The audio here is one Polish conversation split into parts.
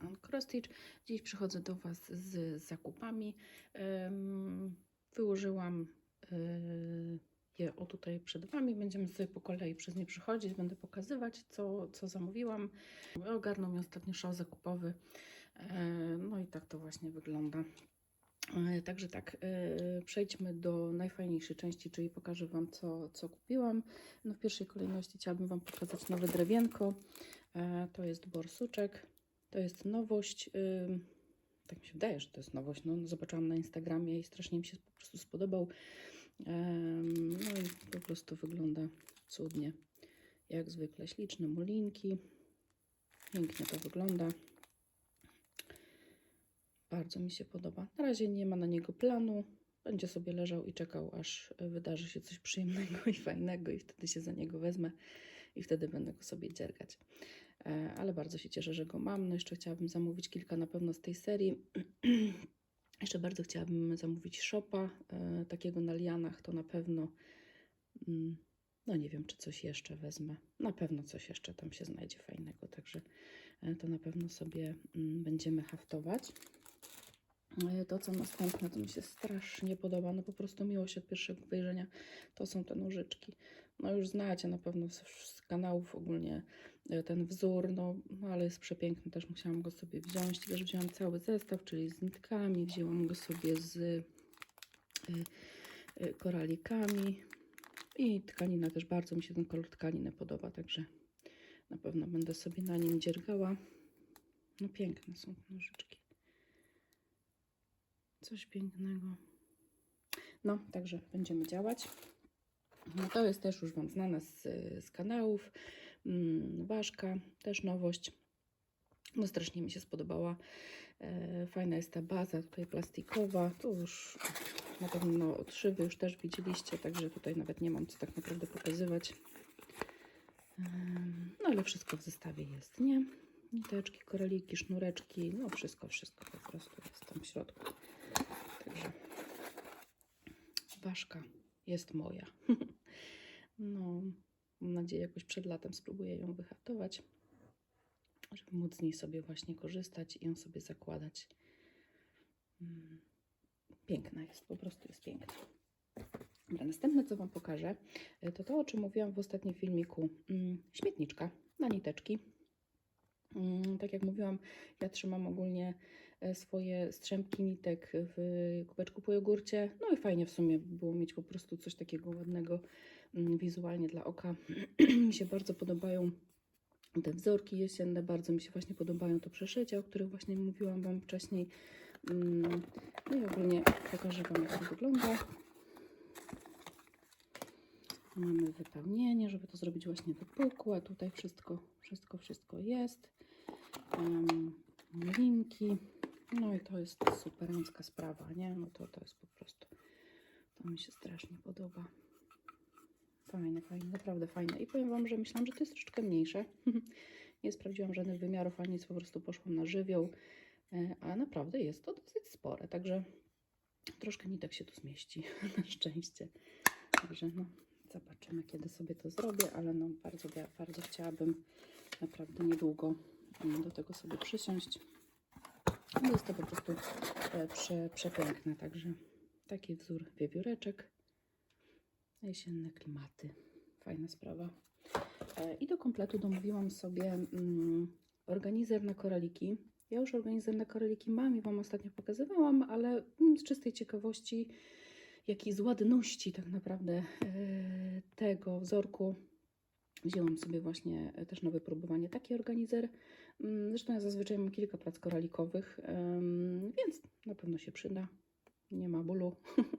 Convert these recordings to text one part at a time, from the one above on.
And Cross Stitch. Dziś przychodzę do Was z zakupami. Wyłożyłam y, je o tutaj przed Wami. Będziemy sobie po kolei przez nie przychodzić. Będę pokazywać, co, co zamówiłam. Ogarnął mi ostatnio szał zakupowy. E, No i tak to właśnie wygląda. E, Także tak, e, przejdźmy do najfajniejszej części, czyli pokażę Wam, co, co kupiłam. No w pierwszej kolejności chciałabym Wam pokazać nowe drewienko. E, To jest borsuczek, to jest nowość. Tak mi się wydaje, że to jest nowość. No, zobaczyłam na Instagramie i strasznie mi się po prostu spodobał. No i po prostu wygląda cudnie. Jak zwykle śliczne mulinki. Pięknie to wygląda. Bardzo mi się podoba. Na razie nie ma na niego planu. Będzie sobie leżał i czekał, aż wydarzy się coś przyjemnego i fajnego, i wtedy się za niego wezmę i wtedy będę go sobie dziergać. E, Ale bardzo się cieszę, że go mam. No jeszcze chciałabym zamówić kilka na pewno z tej serii. jeszcze bardzo chciałabym zamówić szopa, e, takiego na lianach, to na pewno. mm, No nie wiem, czy coś jeszcze wezmę. Na pewno coś jeszcze tam się znajdzie fajnego, także e, to na pewno sobie mm, będziemy haftować. To, co następne, to mi się strasznie podoba. No po prostu miłość od pierwszego wejrzenia. To są te nożyczki. No już znacie na pewno z, kanałów ogólnie ten wzór, no no ale jest przepiękny. Też musiałam go sobie wziąć. Też wzięłam cały zestaw, czyli z nitkami. Wzięłam go sobie z y, y, koralikami. I tkanina też bardzo mi się ten kolor tkaniny podoba, także na pewno będę sobie na nim dziergała. No piękne są te nożyczki. Coś pięknego. No, także będziemy działać. No, to jest też już Wam znane z, z kanałów. Mm, Ważka, też nowość. No strasznie mi się spodobała. E, fajna jest ta baza tutaj plastikowa. Tu już na pewno odszywy już też widzieliście, także tutaj nawet nie mam co tak naprawdę pokazywać. No ale wszystko w zestawie jest, nie? Niteczki, koraliki, sznureczki, no wszystko, wszystko po prostu jest tam w środku. Także ważka jest moja. no, mam nadzieję, jakoś przed latem spróbuję ją wyhaftować, żeby móc z niej sobie właśnie korzystać i ją sobie zakładać. Mm, Piękna jest, po prostu jest piękna. Dobra, następne, co Wam pokażę, y, to to, o czym mówiłam w ostatnim filmiku. Mm, Śmietniczka na niteczki. Mm, Tak jak mówiłam, ja trzymam ogólnie e, swoje strzępki nitek w kubeczku po jogurcie. No i fajnie w sumie by było mieć po prostu coś takiego ładnego wizualnie dla oka. mi się bardzo podobają te wzorki jesienne, bardzo mi się właśnie podobają to przeszycia, o których właśnie mówiłam Wam wcześniej. Mm, No i ogólnie pokażę Wam, jak to wygląda. Mamy wypełnienie, żeby to zrobić właśnie wypukłe. Tutaj wszystko, wszystko, wszystko jest. Linki. No i to jest superancka sprawa, nie? No to, to jest po prostu, to mi się strasznie podoba. Fajne, fajne, naprawdę fajne. I powiem Wam, że myślałam, że to jest troszeczkę mniejsze. Nie sprawdziłam żadnych wymiarów, ani nic, po prostu poszłam na żywioł. E, A naprawdę jest to dosyć spore, także troszkę nitek się tu zmieści, na szczęście. Także no, zobaczymy, kiedy sobie to zrobię, ale no bardzo, bardzo chciałabym naprawdę niedługo mm, do tego sobie przysiąść. Jest to po prostu e, prze, przepiękne, także taki wzór wiewióreczek. Jesienne klimaty. Fajna sprawa. E, I do kompletu domówiłam sobie mm, organizer na koraliki. Ja już organizer na koraliki mam i Wam ostatnio pokazywałam, ale mm, z czystej ciekawości, jak i z ładności tak naprawdę e, tego wzorku wzięłam sobie właśnie e, też na wypróbowanie taki organizer. Mm, Zresztą ja zazwyczaj mam kilka prac koralikowych, więc na pewno się przyda. Nie ma bólu.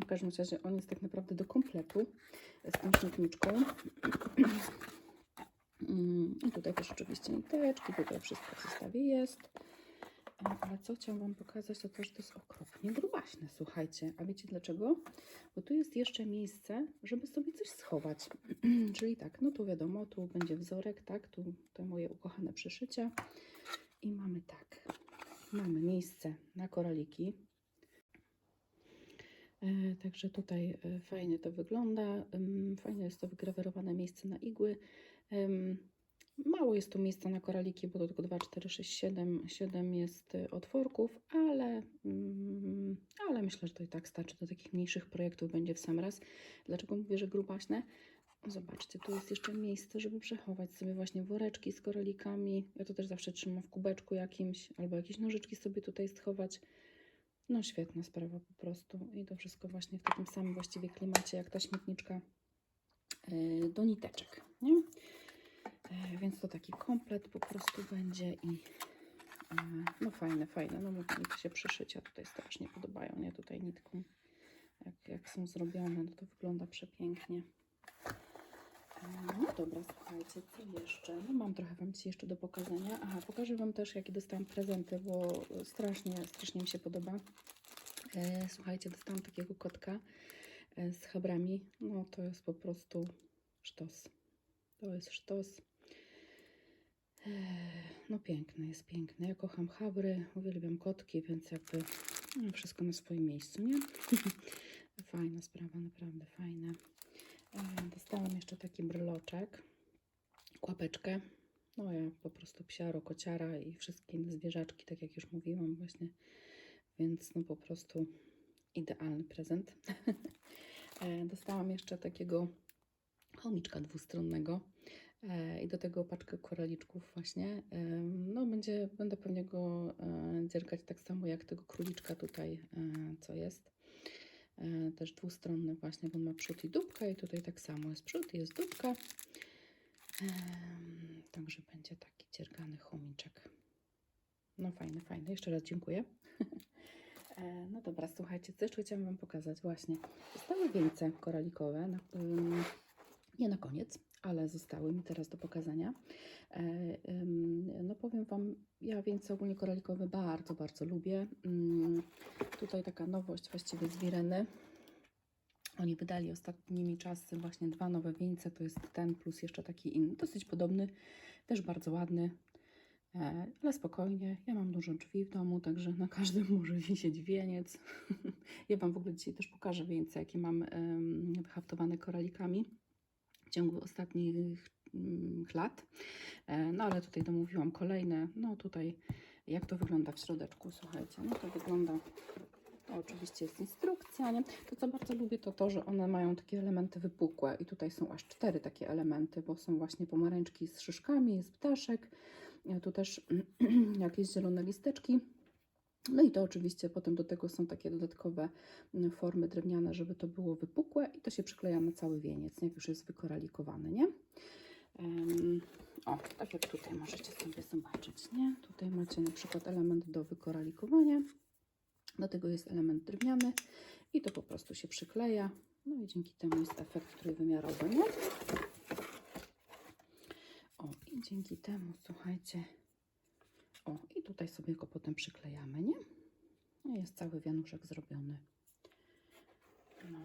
W każdym razie on jest tak naprawdę do kompletu z tą śmietniczką. Mm, I tutaj też oczywiście niteczki, tutaj wszystko w zestawie jest. E, Ale co chciałam Wam pokazać, to to, że to jest okropnie grubaśne, słuchajcie. A wiecie dlaczego? Bo tu jest jeszcze miejsce, żeby sobie coś schować. Czyli tak, no tu wiadomo, tu będzie wzorek, tak, tu te moje ukochane przeszycia. I mamy tak, mamy miejsce na koraliki. E, Także tutaj e, fajnie to wygląda. Ym, Fajne jest to wygrawerowane miejsce na igły. Mało jest tu miejsca na koraliki, bo to tylko 2, 4, 6, 7, 7 jest y, otworków, ale, mm, ale myślę, że to i tak starczy do takich mniejszych projektów będzie w sam raz. Dlaczego mówię, że grubaśne? Zobaczcie, tu jest jeszcze miejsce, żeby przechować sobie właśnie woreczki z koralikami. Ja to też zawsze trzymam w kubeczku jakimś, albo jakieś nożyczki sobie tutaj schować. No świetna sprawa po prostu. I to wszystko właśnie w takim samym właściwie klimacie, jak ta śmietniczka yy, do niteczek, nie? E, Więc to taki komplet po prostu będzie i e, no fajne, fajne. No to się przyszycia tutaj strasznie podobają, nie? Tutaj nitką, jak, jak są zrobione, no to wygląda przepięknie. E, No dobra, słuchajcie, co jeszcze? No mam trochę Wam dzisiaj jeszcze do pokazania. Aha, pokażę Wam też, jakie dostałam prezenty, bo strasznie, strasznie mi się podoba. E, Słuchajcie, dostałam takiego kotka e, z habrami. No to jest po prostu sztos. To jest sztos. Ech, No piękny, jest piękny. Ja kocham habry, uwielbiam kotki, więc jakby no, wszystko na swoim miejscu, nie? Fajna sprawa, naprawdę fajne. Dostałam jeszcze taki bryloczek, kłapeczkę. No ja po prostu psiaro, kociara i wszystkie inne zwierzaczki, tak jak już mówiłam właśnie. Więc no po prostu idealny prezent. E, Dostałam jeszcze takiego chomiczka dwustronnego e, i do tego paczkę koraliczków właśnie. No będzie, będę pewnie go e, dziergać tak samo jak tego króliczka tutaj, co jest. E, Też dwustronny właśnie, bo ma przód i dupkę i tutaj tak samo jest przód jest dupka. Także będzie taki dziergany chomiczek. No fajny, fajny. Jeszcze raz dziękuję. E, No dobra, słuchajcie, co jeszcze chciałam Wam pokazać? Właśnie, zostały wieńce koralikowe. Nie na koniec, ale zostały mi teraz do pokazania. E, No powiem Wam, ja wieńce ogólnie koralikowe bardzo, bardzo lubię. Ym, Tutaj taka nowość właściwie z Wireny. Oni wydali ostatnimi czasy właśnie dwa nowe wieńce, to jest ten plus jeszcze taki inny, dosyć podobny, też bardzo ładny, e, ale spokojnie. Ja mam dużo drzwi w domu, także na każdym może wisieć wieniec. ja Wam w ogóle dzisiaj też pokażę wieńce, jakie mam wyhaftowane koralikami ciągu ostatnich mm, lat. E, No ale tutaj domówiłam kolejne. No tutaj jak to wygląda w środeczku, słuchajcie. No to wygląda, to oczywiście jest instrukcja, nie? To co bardzo lubię to to, że one mają takie elementy wypukłe i tutaj są aż cztery takie elementy, bo są właśnie pomarańczki z szyszkami, jest ptaszek, e, tu też jakieś zielone listeczki. No i to oczywiście potem do tego są takie dodatkowe mm, formy drewniane, żeby to było wypukłe i to się przykleja na cały wieniec, nie? jak już jest wykoralikowany, nie? Em, o, tak jak tutaj możecie sobie zobaczyć, nie? Tutaj macie na przykład element do wykoralikowania, do tego jest element drewniany i to po prostu się przykleja, no i dzięki temu jest efekt trójwymiarowy, nie? O, i dzięki temu, słuchajcie, o, i tutaj sobie go potem przyklejamy, nie? No jest cały wianuszek zrobiony. No.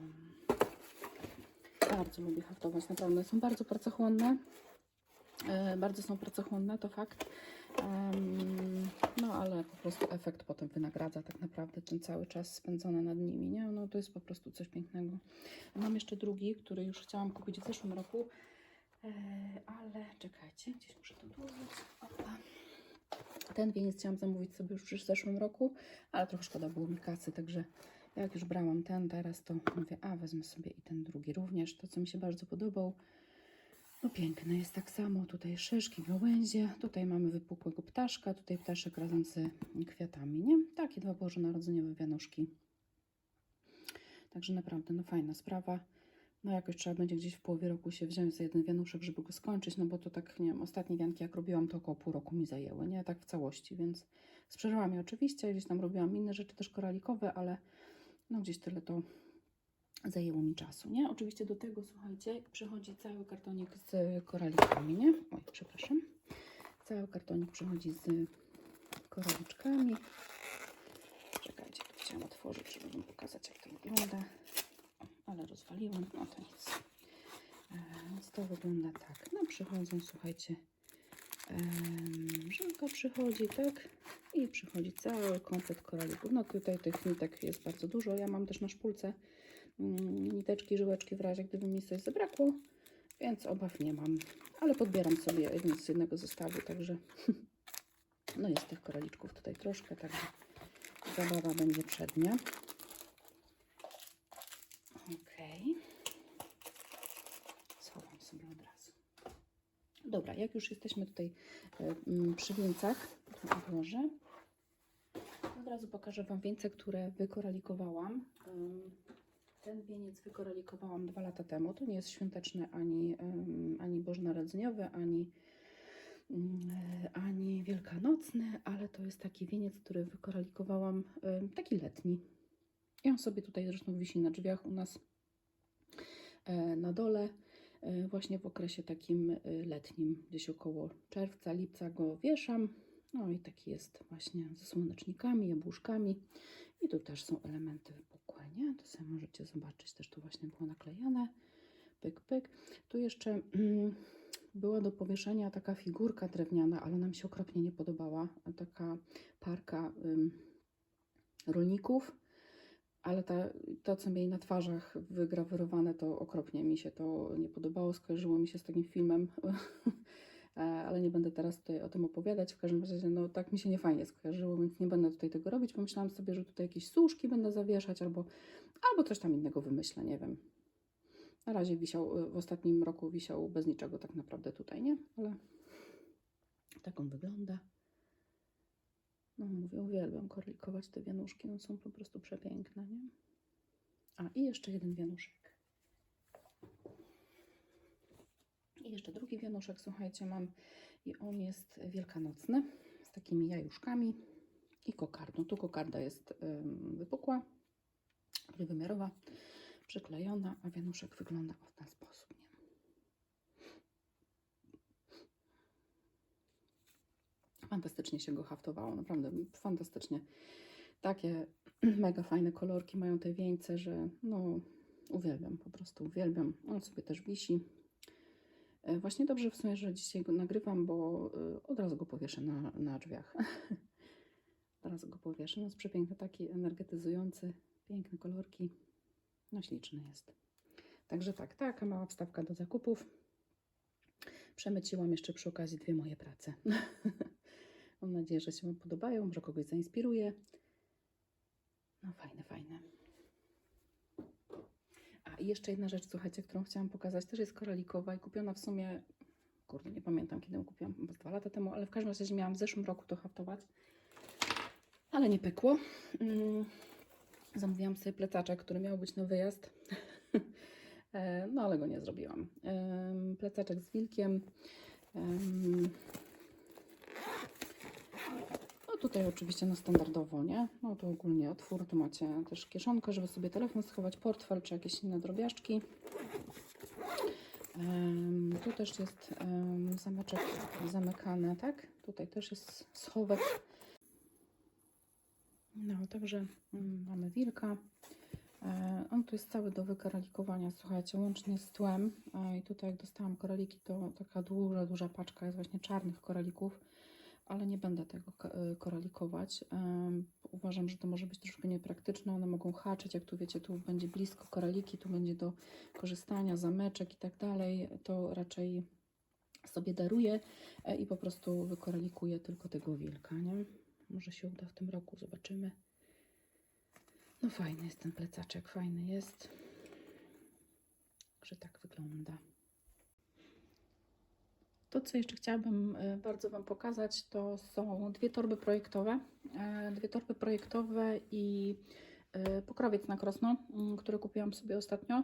Bardzo lubię haftować, naprawdę. Są bardzo pracochłonne. E, bardzo są pracochłonne, to fakt. No ale po prostu efekt potem wynagradza tak naprawdę ten cały czas spędzony nad nimi, nie? No to jest po prostu coś pięknego. Mam jeszcze drugi, który już chciałam kupić w zeszłym roku, e, ale czekajcie, gdzieś muszę to dłużyć. Opa. Ten wieniec chciałam zamówić sobie już w zeszłym roku, ale trochę szkoda było mi kasy, także jak już brałam ten teraz, to mówię, a wezmę sobie i ten drugi również. To, co mi się bardzo podobał, no piękny jest tak samo. Tutaj szyszki, gałęzie, tutaj mamy wypukłego ptaszka, tutaj ptaszek razem z kwiatami, nie? Takie dwa bożonarodzeniowe wianuszki. Także naprawdę, no fajna sprawa. No jakoś trzeba będzie gdzieś w połowie roku się wziąć za jeden wianuszek, żeby go skończyć, no bo to tak, nie wiem, ostatnie wianki jak robiłam, to około pół roku mi zajęły, nie? Tak w całości, więc sprzeżałam je oczywiście, gdzieś tam robiłam inne rzeczy też koralikowe, ale no gdzieś tyle to zajęło mi czasu, nie? Oczywiście do tego, słuchajcie, przychodzi cały kartonik z koralikami, nie? Oj, przepraszam. Cały kartonik przychodzi z koraliczkami. Czekajcie, tu chciałam otworzyć, żeby wam pokazać, jak to wygląda. Ale rozwaliłam, no to nic. E, Więc to wygląda tak. No przychodzą, słuchajcie, żelka przychodzi, tak? I przychodzi cały komplet koralików. No tutaj tych nitek jest bardzo dużo. Ja mam też na szpulce mm, niteczki, żyłeczki w razie gdyby mi coś zabrakło. więc obaw nie mam. Ale podbieram sobie z jednego zestawu, także no jest tych koraliczków tutaj troszkę, także zabawa będzie przednia. Okej. Schowam sobie od razu. Dobra, jak już jesteśmy tutaj e, mm, przy wieńcach, to odłożę. Od razu pokażę Wam wieńce, które wykoralikowałam. Ten wieniec wykoralikowałam dwa lata temu. To nie jest świąteczny ani, ani bożonarodzeniowy, ani, ym, e, ani wielkanocny, ale to jest taki wieniec, który wykoralikowałam, taki letni. I on sobie tutaj zresztą wisi na drzwiach u nas e, na dole. E, Właśnie w okresie takim e, letnim, gdzieś około czerwca, lipca go wieszam. No i taki jest właśnie ze słonecznikami, jabłuszkami. I tu też są elementy wypukłe, nie? To sobie możecie zobaczyć, też tu właśnie było naklejane. Pyk, pyk. Tu jeszcze mm, była do powieszenia taka figurka drewniana, ale nam się okropnie nie podobała. Taka parka rolników. Ale ta, to, co mieli na twarzach wygrawerowane, to okropnie mi się to nie podobało. Skojarzyło mi się z takim filmem, E, ale nie będę teraz tutaj o tym opowiadać. W każdym razie, no tak mi się nie fajnie skojarzyło, więc nie będę tutaj tego robić. Pomyślałam sobie, że tutaj jakieś służki będę zawieszać albo, albo coś tam innego wymyślę, nie wiem. Na razie wisiał, e, w ostatnim roku wisiał bez niczego tak naprawdę tutaj, nie? Ale tak on wygląda. No mówię, uwielbiam korlikować te wianuszki, one są po prostu przepiękne, nie? A i jeszcze jeden wianuszek. I jeszcze drugi wianuszek, słuchajcie, mam i on jest wielkanocny z takimi jajuszkami i kokardą. Tu kokarda jest ym, wypukła, trójwymiarowa, przyklejona, a wianuszek wygląda w ten sposób. Nie? Fantastycznie się go haftowało, naprawdę fantastycznie. Takie mega fajne kolorki mają te wieńce, że no uwielbiam, po prostu uwielbiam. On sobie też wisi. E, Właśnie dobrze w sumie, że dzisiaj go nagrywam, bo e, od razu go powieszę na, na drzwiach. od razu go powieszę. No jest przepiękny, taki energetyzujący, piękne kolorki. No śliczny jest. Także tak, taka mała wstawka do zakupów. Przemyciłam jeszcze przy okazji dwie moje prace. Mam nadzieję, że się podobają, może kogoś zainspiruje. No fajne, fajne. A i jeszcze jedna rzecz, słuchajcie, którą chciałam pokazać, też jest koralikowa i kupiona w sumie, kurde, nie pamiętam kiedy ją kupiłam, z dwa lata temu, ale w każdym razie miałam w zeszłym roku to haftować, ale nie pykło. Mm, Zamówiłam sobie plecaczek, który miał być na wyjazd, E, no ale go nie zrobiłam. Plecaczek z wilkiem. Tutaj oczywiście na standardowo, nie? No to ogólnie otwór, tu macie też kieszonkę, żeby sobie telefon schować, portfel czy jakieś inne drobiażdżki. Em, tu też jest em, zameczek zamykany, tak? Tutaj też jest schowek. No, także mm, mamy wilka. E, On tu jest cały do wykoralikowania, słuchajcie, łącznie z tłem. E, I tutaj jak dostałam koraliki, to taka duża, duża paczka jest właśnie czarnych koralików, ale nie będę tego e, koralikować. Uważam, że to może być troszkę niepraktyczne, one mogą haczyć, jak tu wiecie, tu będzie blisko koraliki, tu będzie do korzystania, zameczek i tak dalej, to raczej sobie daruję e, i po prostu wykoralikuję tylko tego wilka, nie? Może się uda w tym roku, zobaczymy. No fajny jest ten plecaczek, fajny jest. Że tak wygląda. To, co jeszcze chciałabym e, bardzo Wam pokazać, to są dwie torby projektowe. E, Dwie torby projektowe i e, pokrowiec na krosno, mm, który kupiłam sobie ostatnio.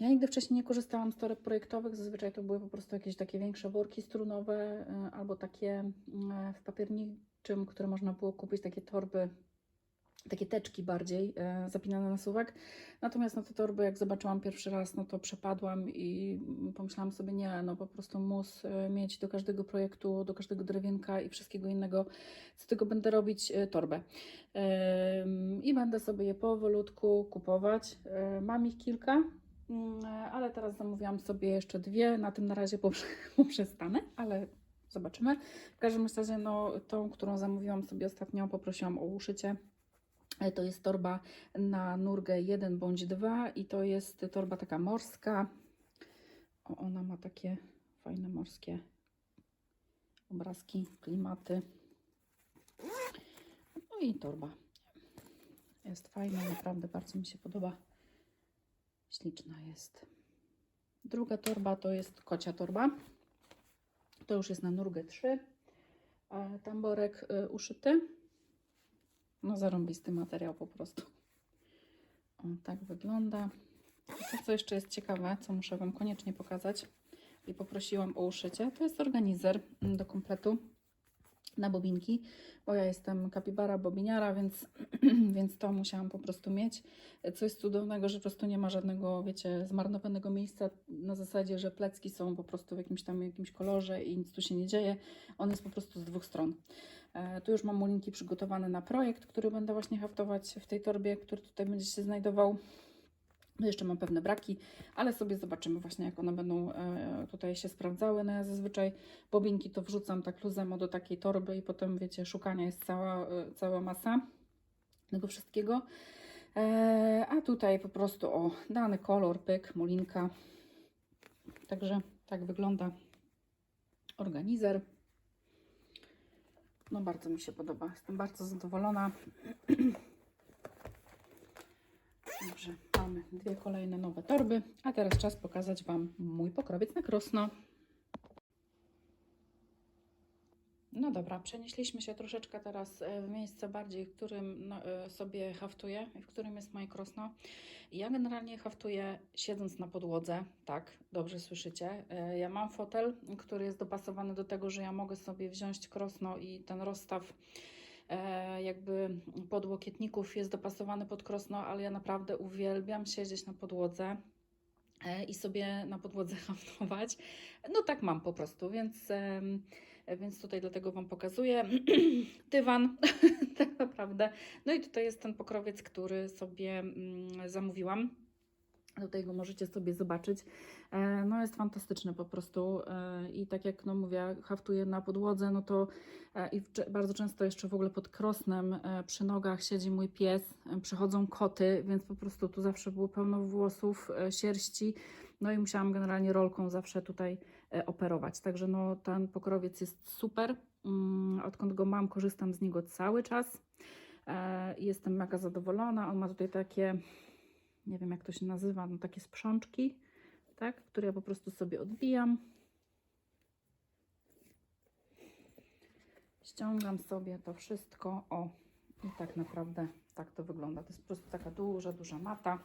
Ja nigdy wcześniej nie korzystałam z toreb projektowych, zazwyczaj to były po prostu jakieś takie większe worki strunowe albo takie mm, w papierniczym, które można było kupić, takie torby takie teczki bardziej e, zapinane na suwak. Natomiast na te torby, jak zobaczyłam pierwszy raz, no to przepadłam i pomyślałam sobie, nie, no po prostu mus e, mieć do każdego projektu, do każdego drewienka i wszystkiego innego, co tego będę robić, e, torbę. Em, I będę sobie je powolutku kupować. E, Mam ich kilka, mm, ale teraz zamówiłam sobie jeszcze dwie. Na tym na razie poprze- poprzestanę, ale zobaczymy. W każdym razie, no, tą, którą zamówiłam sobie ostatnio, poprosiłam o uszycie. To jest torba na nurgę 1 bądź 2 i to jest torba taka morska. O, ona ma takie fajne morskie obrazki, klimaty. No i torba. Jest fajna, naprawdę bardzo mi się podoba. Śliczna jest. Druga torba to jest kocia torba. To już jest na nurgę 3. A tamborek y, uszyty. No zarąbisty materiał po prostu. O, tak wygląda. I to, co jeszcze jest ciekawe, co muszę Wam koniecznie pokazać i poprosiłam o uszycie, to jest organizer do kompletu na bobinki, bo ja jestem kapibara bobiniara, więc, więc to musiałam po prostu mieć. Co jest cudownego, że po prostu nie ma żadnego, wiecie, zmarnowanego miejsca na zasadzie, że plecki są po prostu w jakimś tam jakimś kolorze i nic tu się nie dzieje. On jest po prostu z dwóch stron. E, tu już mam linki przygotowane na projekt, który będę właśnie haftować w tej torbie, który tutaj będzie się znajdował. No jeszcze mam pewne braki, ale sobie zobaczymy właśnie, jak one będą e, tutaj się sprawdzały. No ja zazwyczaj bobinki to wrzucam tak luzem do takiej torby i potem, wiecie, szukania jest cała, e, cała masa tego wszystkiego. E, a tutaj po prostu o dany kolor, pyk, mulinka. Także tak wygląda organizer. No bardzo mi się podoba. Jestem bardzo zadowolona. Dobrze, mamy dwie kolejne nowe torby, a teraz czas pokazać Wam mój pokrowiec na krosno. No dobra, przenieśliśmy się troszeczkę teraz e, w miejsce bardziej, w którym no, e, sobie haftuję i w którym jest moje krosno. Ja generalnie haftuję siedząc na podłodze, tak, dobrze słyszycie. E, Ja mam fotel, który jest dopasowany do tego, że ja mogę sobie wziąć krosno i ten rozstaw jakby podłokietników jest dopasowany pod krosno, ale ja naprawdę uwielbiam siedzieć na podłodze e, i sobie na podłodze haftować. No tak mam po prostu, więc, więc tutaj dlatego Wam pokazuję. Dywan, tak naprawdę. No i tutaj jest ten pokrowiec, który sobie mm, zamówiłam. Tutaj go możecie sobie zobaczyć. E, No jest fantastyczny po prostu e, i tak jak no mówię, haftuję na podłodze, no to e, i bardzo często jeszcze w ogóle pod krosnem przy nogach siedzi mój pies, przychodzą koty, więc po prostu tu zawsze było pełno włosów, sierści, no i musiałam generalnie rolką zawsze tutaj operować. Także no ten pokrowiec jest super. Mm, Odkąd go mam, korzystam z niego cały czas. Jestem mega zadowolona. On ma tutaj takie, nie wiem jak to się nazywa, no takie sprzączki, tak, które ja po prostu sobie odbijam. Ściągam sobie to wszystko. O, i tak naprawdę tak to wygląda. To jest po prostu taka duża, duża mata.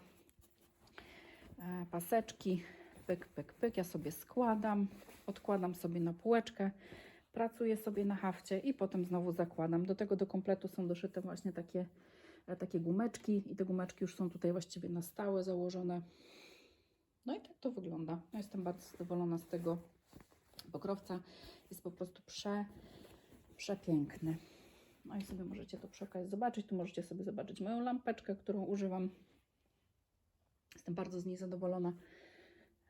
E, paseczki, pyk, pyk, pyk. Ja sobie składam, odkładam sobie na półeczkę, pracuję sobie na hafcie i potem znowu zakładam. Do tego do kompletu są doszyte właśnie takie, takie gumeczki i te gumeczki już są tutaj właściwie na stałe założone. No i tak to wygląda. No jestem bardzo zadowolona z tego pokrowca. Jest po prostu prze, przepiękny. No i sobie możecie to przy zobaczyć. Tu możecie sobie zobaczyć moją lampeczkę, którą używam. Jestem bardzo z niej zadowolona.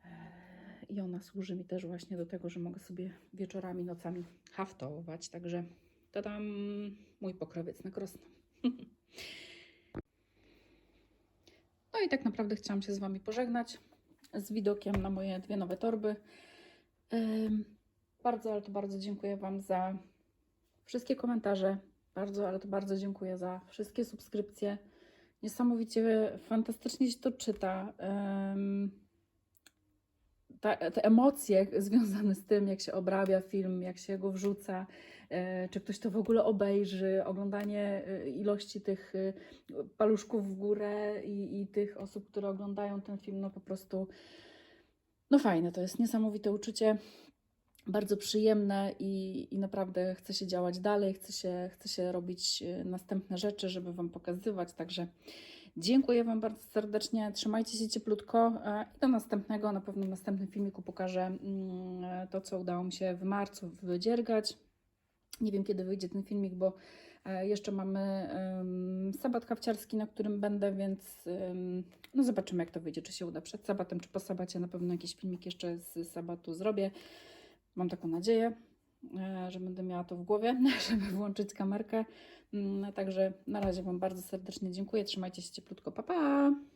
Eee, I ona służy mi też właśnie do tego, że mogę sobie wieczorami, nocami haftować. Także to tam mój pokrowiec na krosno. I tak naprawdę chciałam się z Wami pożegnać z widokiem na moje dwie nowe torby. Bardzo, ale to bardzo dziękuję Wam za wszystkie komentarze. Bardzo, ale to bardzo dziękuję za wszystkie subskrypcje. Niesamowicie fantastycznie się to czyta. Ta, te emocje związane z tym, jak się obrabia film, jak się go wrzuca, czy ktoś to w ogóle obejrzy, oglądanie e, ilości tych e, paluszków w górę i, i tych osób, które oglądają ten film, no po prostu, no fajne, to jest niesamowite uczucie, bardzo przyjemne i, i naprawdę chce się działać dalej, chce się, chce się robić e, następne rzeczy, żeby Wam pokazywać, także dziękuję Wam bardzo serdecznie, trzymajcie się cieplutko e, i do następnego, na pewno w następnym filmiku pokażę mm, e, to, co udało mi się w marcu wydziergać. Nie wiem, kiedy wyjdzie ten filmik, bo e, jeszcze mamy em, sabat kawciarski, na którym będę, więc em, no zobaczymy, jak to wyjdzie, czy się uda przed sabatem, czy po sabacie. Na pewno jakiś filmik jeszcze z sabatu zrobię. Mam taką nadzieję, e, że będę miała to w głowie, żeby włączyć kamerkę. Mm, Także na razie Wam bardzo serdecznie dziękuję. Trzymajcie się cieplutko. Pa, pa!